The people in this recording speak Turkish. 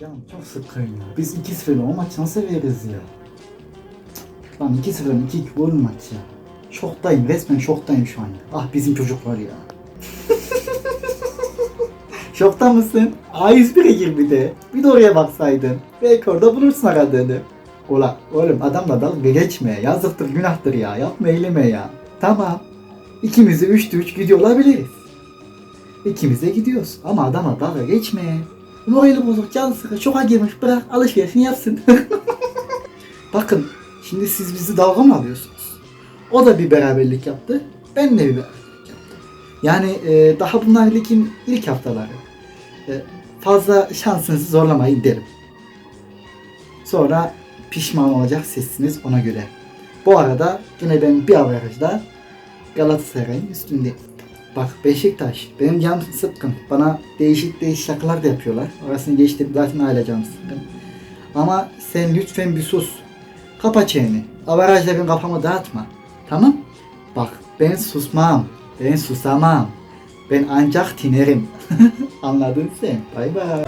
Canım çok sıkkın ya. Biz 2-0 o maç nasıl veririz ya? Lan 2-0 2 gol maç ya. Şoktayım resmen şoktayım şu an. ya. Ah bizim çocuklar ya. Şokta mısın? A101'e gir bir de. Bir de oraya baksaydın. Belki orada bulursun aradığını. Ola oğlum adamla dalga geçme. Yazıktır günahtır ya. Yapma eyleme ya. Tamam. İkimizi 3'te 3 gidiyor olabiliriz. İkimiz de gidiyoruz. Ama adama dalga geçme. Morali bozuk, can sıkı, şoka girmiş. Bırak alışverişini yapsın. Bakın şimdi siz bizi dalga mı alıyorsunuz? O da bir beraberlik yaptı. Ben de bir beraberlik yaptım. Yani e, daha bunlar ligin ilk haftaları. E, fazla şansınızı zorlamayın derim. Sonra pişman olacak sizsiniz ona göre. Bu arada yine ben bir averajda Galatasaray'ın üstündeyim. Bak Beşiktaş benim canım sıkkın. Bana değişik değişik şakalar da yapıyorlar. Orasını geçtim zaten hala canım sıkkın. Ama sen lütfen bir sus. Kapa çeneni. Avarajla benim kafamı dağıtma. Tamam? Bak ben susmam. Ben susamam. Ben ancak tinerim. Anladın sen. Bay bay.